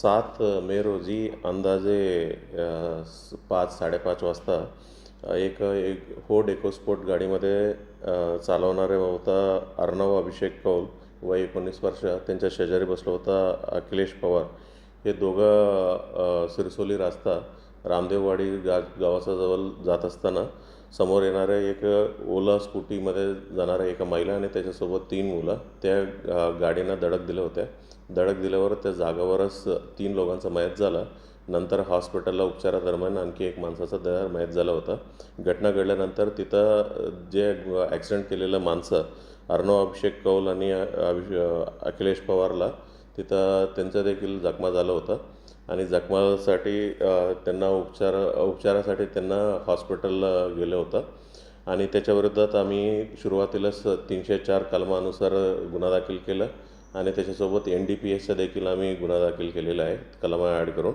सात मे रोजी अंदाजे पाच साडेपाच वाजता एक एक हो फोर्ड एकोस्पोर्ट गाडीमध्ये चालवणारे होता अर्णव अभिषेक कौल वय एकोणीस वर्ष त्यांच्या शेजारी बसला होता अखिलेश पवार. हे दोघं सिरसोली रास्ता रामदेववाडी गा गावाचा जवळ जात असताना समोर येणाऱ्या एक ओला स्कूटीमध्ये जाणाऱ्या एका महिला आणि त्याच्यासोबत तीन मुलं. त्या गाडीनं धडक दिल्या होत्या. धडक दिल्यावर त्या जागावरच तीन लोकांचा मयत झाला. नंतर हॉस्पिटलला उपचारादरम्यान आणखी एक माणसाचा दर मयत झाला होता. घटना घडल्यानंतर तिथं जे ॲक्सिडेंट केलेलं माणसं अर्णव अभिषेक कौल आणि अ, अभिष अखिलेश पवारला तिथं त्यांचं देखील जखमा झालं होतं. आणि जखमासाठी त्यांना उपचार उपचारासाठी त्यांना हॉस्पिटलला गेलं होतं. आणि त्याच्याविरोधात आम्ही सुरुवातीलाच तीनशे चार कलमानुसार गुन्हा दाखल केला. आणि त्याच्यासोबत एन डी पी एसचा देखील आम्ही गुन्हा दाखल केलेला आहे कलमा ॲड करून.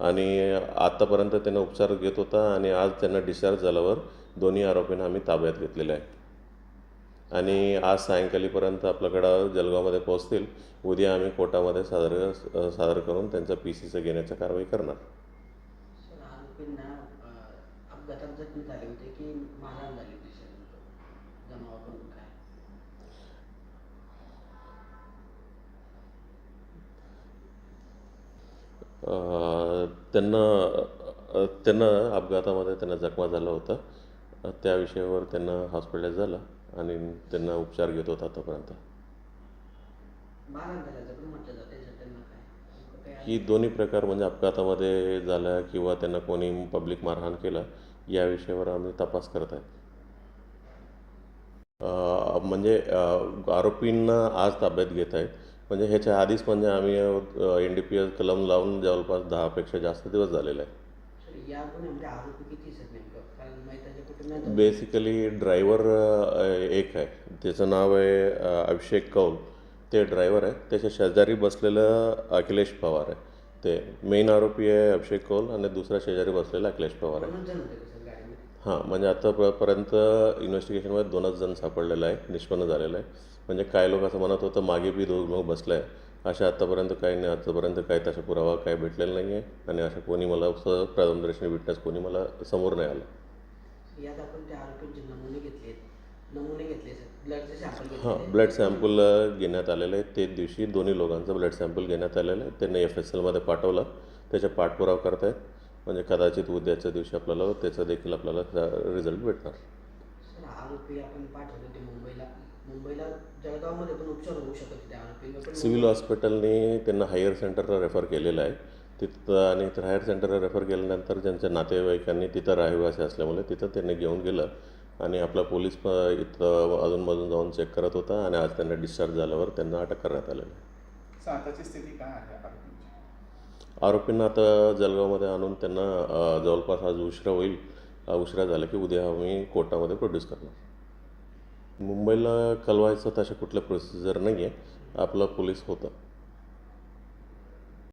आणि आत्तापर्यंत त्यांना उपचार घेत होता आणि आज त्यांना डिस्चार्ज झाल्यावर दोन्ही आरोपींना आम्ही ताब्यात घेतलेलं आहे. आणि आज सायंकाळीपर्यंत आपल्याकडं जळगावमध्ये पोहोचतील. उद्या आम्ही कोर्टामध्ये सादर सादर करून त्यांचं पी सीचं घेण्याची कारवाई करणार. त्यांना त्यांना अपघातामध्ये त्यांना जखमा झाला होता. त्या विषयावर त्यांना हॉस्पिटलाइज झालं. आणि त्यांना उपचार घेत होता आतापर्यंत. ही दोन्ही प्रकार म्हणजे अपघातामध्ये झाला किंवा त्यांना कोणी पब्लिक मारहाण केलं या विषयावर आम्ही तपास करत आहे. म्हणजे आरोपींना आज ताब्यात घेत आहेत. म्हणजे ह्याच्या आधीच म्हणजे आम्ही एन डी पी एस कलम लावून जवळपास दहापेक्षा जास्त दिवस झालेले आहे. बेसिकली ड्रायव्हर एक आहे. त्याचं नाव आहे अभिषेक कौल. ते ड्रायव्हर आहे. त्याच्या शेजारी बसलेलं अखिलेश पवार आहे. ते मेन आरोपी आहे अभिषेक कौल आणि दुसऱ्या शेजारी बसलेला अखिलेश पवार आहे. हां म्हणजे आतापर्यंत इन्व्हेस्टिगेशनमध्ये दोनच जण सापडलेलं आहे. निष्पन्न झालेलं आहे. म्हणजे काय लोक असं म्हणत होतं मागे बी दोन लोक बसले आहे अशा आत्तापर्यंत काही नाही. आतापर्यंत काही तसा पुरावा काय भेटलेला नाही आहे. आणि असं कोणी मला असं प्रथमदर्शनी विटनेस कोणी मला समोर नाही आलं. यात आपण त्या आरोपींचे नमुने घेतलेत नमुने घेतले सर ब्लडचे सॅम्पल हां घेतले ब्लड सॅम्पल घेण्यात आलेलं आहे. तेच दिवशी दोन्ही लोकांचं ब्लड सॅम्पल घेण्यात आलेलं आहे. त्यांनी एफ एस एलमध्ये पाठवलं. त्याचा पाठपुरावा करत आहेत म्हणजे कदाचित उद्याच्या दिवशी आपल्याला त्याचा देखील आपल्याला रिझल्ट भेटणार. सर आरोपी आपण पाठवले होते मुंबईला. मुंबईला जळगावमध्ये पण उपचार होऊ शकत होते आरोपींवर. पण सिव्हिल हॉस्पिटलने त्यांना हायर सेंटरला रेफर केलेलं आहे. तिथं आणि तर हायर सेंटरला रेफर केल्यानंतर त्यांच्या नातेवाईकांनी तिथं रहिवासी असल्यामुळे तिथं त्यांनी घेऊन गेलं. आणि आपला पोलीस इथं अधूनमधून जाऊन चेक करत होता आणि आज त्यांना डिस्चार्ज झाल्यावर त्यांना अटक करण्यात आलेलं आहे. सर आताची स्थिती काय आहे आरोपींची? आरोपींना आता जळगावमध्ये आणून त्यांना जवळपास आज उशिरा होईल. उशिरा झाला की उद्या आम्ही कोर्टामध्ये प्रोड्यूस करणार. मुंबईला कलवायचं तशा कुठलं प्रोसिजर नाही आहे आपलं पोलीस होतं.